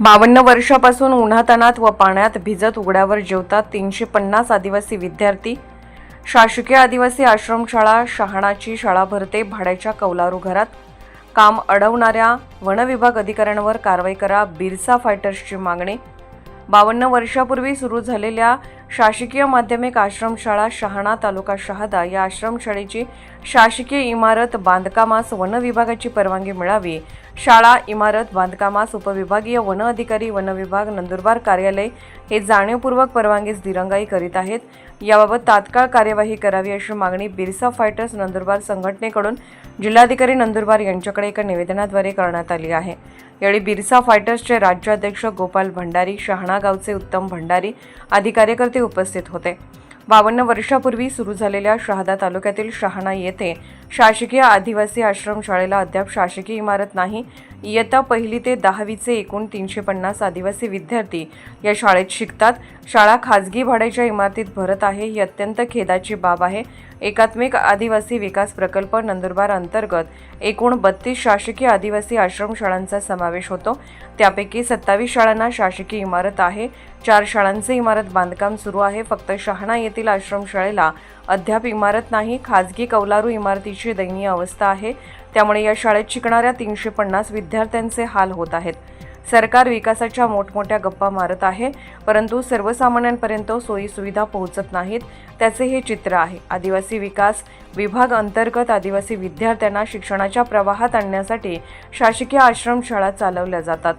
बावन्न वर्षापासून उन्हातानात व पाण्यात भिजत उघड्यावर जेवतात तीनशे पन्नास आदिवासी विद्यार्थी. शासकीय आदिवासी आश्रमशाळा शहाणाची शाळा भरते भाड्याच्या कौलारू घरात. काम अडवणाऱ्या वनविभाग अधिकाऱ्यांवर कारवाई करा बिरसा फायटर्सची मागणी. बावन्न वर्षापूर्वी सुरू झालेल्या शासकीय माध्यमिक आश्रमशाळा शहाणा तालुका शहादा या आश्रमशाळेची शासकीय इमारत बांधकामास वन विभागाची परवानगी मिळावी. शाळा इमारत बांधकामास उपविभागीय वन अधिकारी वन विभाग नंदुरबार कार्यालय हे जाणीवपूर्वक परवानगीस दिरंगाई करीत आहेत. याबाबत तात्काळ कार्यवाही करावी अशी मागणी बिरसा फायटर्स नंदुरबार संघटनेकडून जिल्हाधिकारी नंदुरबार यांच्याकडे एका निवेदनाद्वारे करण्यात आली आहे. यावेळी बिरसा फायटर्सचे राज्याध्यक्ष गोपाल भंडारी शहाणा गावचे उत्तम भंडारी आदी कार्यकर्ते उपस्थित होते. बावन्न वर्षापूर्वी सुरू झालेल्या शहादा तालुक्यातील शहाणा येथे शासकीय आदिवासी आश्रमशाळेला अद्याप शासकीय इमारत नाही. इयत्ता पहिली ते दहावीचे एकूण तीनशे पन्नास आदिवासी विद्यार्थी या शाळेत शिकतात. शाळा खाजगी भाड्याच्या इमारतीत भरत आहे. ही अत्यंत खेदाची बाब आहे. एकात्मिक आदिवासी विकास प्रकल्प नंदुरबार अंतर्गत एकूण बत्तीस शासकीय आदिवासी आश्रमशाळांचा समावेश होतो. त्यापैकी सत्तावीस शाळांना शासकीय इमारत आहे. चार शाळांचे इमारत बांधकाम सुरू आहे. फक्त शहाणा येथील आश्रमशाळेला अद्याप इमारत नाही. खाजगी कौलारू इमारतीची दयनीय अवस्था आहे. त्यामुळे या शाळेत शिकणाऱ्या तीनशे पन्नास विद्यार्थ्यांचे हाल होत आहेत. सरकार विकासाच्या मोठमोठ्या गप्पा मारत आहे परंतु सर्वसामान्यांपर्यंत सोयी सुविधा पोहोचत नाहीत त्याचे हे चित्र आहे. आदिवासी विकास विभाग अंतर्गत आदिवासी विद्यार्थ्यांना शिक्षणाच्या प्रवाहात आणण्यासाठी शासकीय आश्रमशाळा चालवल्या जातात.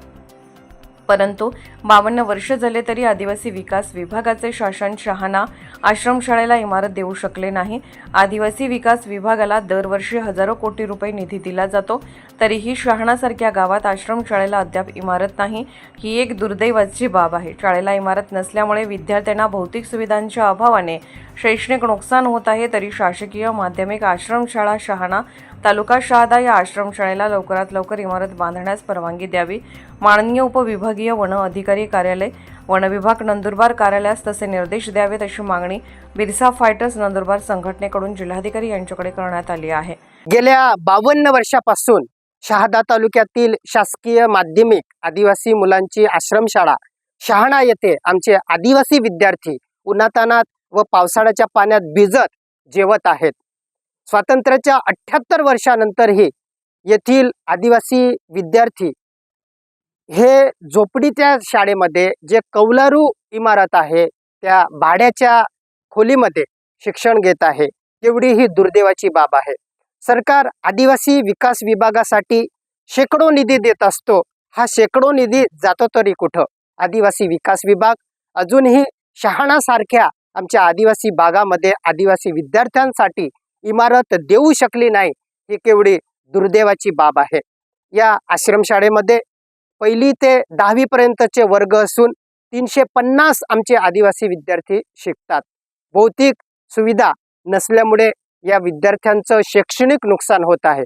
परंतु बावन्न वर्ष झाले तरी आदिवासी विकास विभागाचे शासन शहाणा आश्रमशाळेला इमारत देऊ शकले नाही. आदिवासी विकास विभागाला दरवर्षी हजारो कोटी रुपये निधी दिला जातो. तरीही शहाणासारख्या गावात आश्रमशाळेला अद्याप इमारत नाही. ही एक दुर्दैवाची बाब आहे. शाळेला इमारत नसल्यामुळे विद्यार्थ्यांना भौतिक सुविधांच्या अभावाने शैक्षणिक नुकसान होत आहे. तरी शासकीय माध्यमिक आश्रमशाळा शहाणा तालुका शहादा या आश्रमशाळेला लवकरात लवकर इमारत बांधण्यास परवानगी द्यावी. माननीय उपविभागीय वन अधिकारी कार्यालय वनविभाग नंदुरबार कार्यालयास तसे निर्देश द्यावेत अशी मागणी बिरसा फायटर्स नंदुरबार संघटनेकडून जिल्हाधिकारी यांच्याकडे करण्यात आली आहे. गेल्या बावन्न वर्षापासून शहादा तालुक्यातील शासकीय माध्यमिक आदिवासी मुलांची आश्रमशाळा शहाणा येथे आमचे आदिवासी विद्यार्थी उन्हातानात व पावसाळ्याच्या पाण्यात भिजत जेवत आहेत. स्वातंत्र्याच्या अठ्ठ्याहत्तर वर्षानंतरही येथील आदिवासी विद्यार्थी हे झोपडीच्या शाळेमध्ये जे कौलारू इमारत आहे त्या भाड्याच्या खोलीमध्ये शिक्षण घेत आहे तेवढी ही दुर्दैवाची बाब आहे. सरकार आदिवासी विकास विभागासाठी शेकडो निधी देत असतो हा शेकडो निधी जातो तरी कुठं? आदिवासी विकास विभाग अजूनही शहाणासारख्या आमच्या आदिवासी भागामध्ये आदिवासी विद्यार्थ्यांसाठी इमारत देऊ शकली नाही ही केवढी दुर्दैवाची बाब आहे. या आश्रमशाळेमध्ये पहिली ते दहावीपर्यंतचे वर्ग असून तीनशे पन्नास आमचे आदिवासी विद्यार्थी शिकतात. भौतिक सुविधा नसल्यामुळे या विद्यार्थ्यांचं शैक्षणिक नुकसान होत आहे.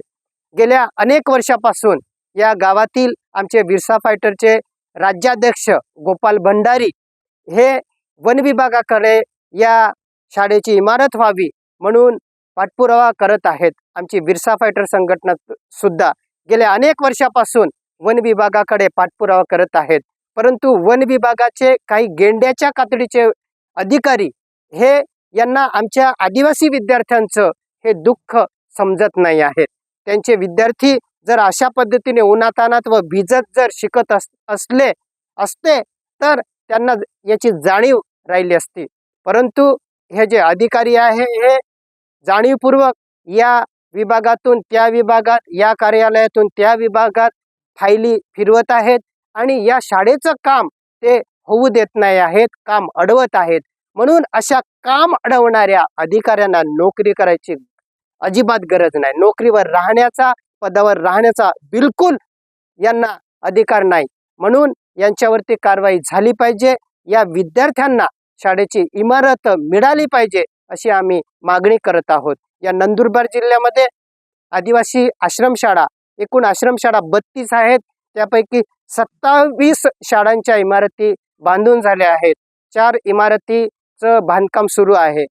गेल्या अनेक वर्षापासून या गावातील आमचे बिरसा फायटरचे राज्याध्यक्ष गोपाल भंडारी हे वन विभागाकडे या शाळेची इमारत व्हावी म्हणून पाठपुरावा करत आहेत. आमची बिरसा फायटर संघटना सुद्धा गेल्या अनेक वर्षापासून वन विभागाकडे पाठपुरावा करत आहेत. परंतु वन विभागाचे काही गेंड्याच्या कातडीचे अधिकारी हे यांना आमच्या आदिवासी विद्यार्थ्यांचं हे दुःख समजत नाही आहेत. त्यांचे विद्यार्थी जर अशा पद्धतीने उन्हातानात व भिजत जर शिकत अस असले असते तर त्यांना याची जाणीव राहिली असती. परंतु हे जे अधिकारी आहे हे जाणीवपूर्वक या विभागातून त्या विभागात या कार्यालयातून त्या विभागात फायली फिरवत आहेत आणि या शाळेचं काम ते होऊ देत नाही आहेत काम अडवत आहेत. म्हणून अशा काम अडवणाऱ्या अधिकाऱ्यांना नोकरी करायची अजिबात गरज नाही. नोकरीवर राहण्याचा पदावर राहण्याचा बिलकुल यांना अधिकार नाही. म्हणून यांच्यावरती कारवाई झाली पाहिजे. या विद्यार्थ्यांना शाळेची इमारत मिळाली पाहिजे अशी आम्ही मागणी करत आहोत. या नंदुरबार जिल्ह्यामध्ये आदिवासी आश्रमशाळा एकूण आश्रमशाळा बत्तीस आहेत. त्यापैकी सत्तावीस शाळांच्या इमारती बांधून झाल्या आहेत. चार इमारतीचं बांधकाम सुरू आहे.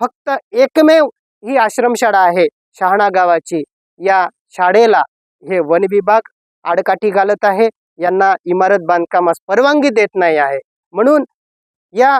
फक्त एकमेव ही आश्रमशाळा आहे शहाणा गावाची. या शाळेला हे वन विभाग आडकाठी घालत आहे. यांना इमारत बांधकामास परवानगी देत नाही आहे. म्हणून या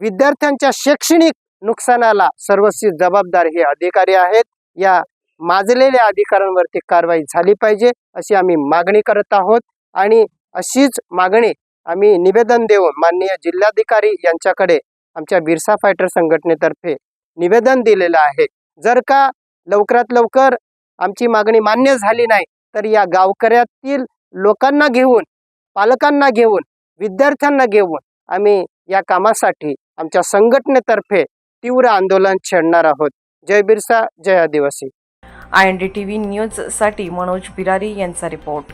विद्यार्थ्यांच्या शैक्षणिक नुकसानाला सर्वस्वी जबाबदार हे अधिकारी आहेत. या माजलेल्या अधिकाऱ्यांवरती कारवाई झाली पाहिजे अशी आम्ही मागणी करत आहोत. आणि अशीच मागणी आम्ही निवेदन देऊन माननीय जिल्हाधिकारी यांच्याकडे आमच्या बिरसा फायटर संघटनेतर्फे निवेदन दिलेलं आहे. जर का लवकरात लवकर आमची मागणी मान्य झाली नाही तर या गावकऱ्यातील लोकांना घेऊन पालकांना घेऊन विद्यार्थ्यांना घेऊन आम्ही या कामासाठी आमच्या संघटनेतर्फे तीव्र आंदोलन छेडणार आहोत. जय बिरसा जय आदिवासी. I N D T V न्यूजसाठी मनोज बिरारी यांचा रिपोर्ट.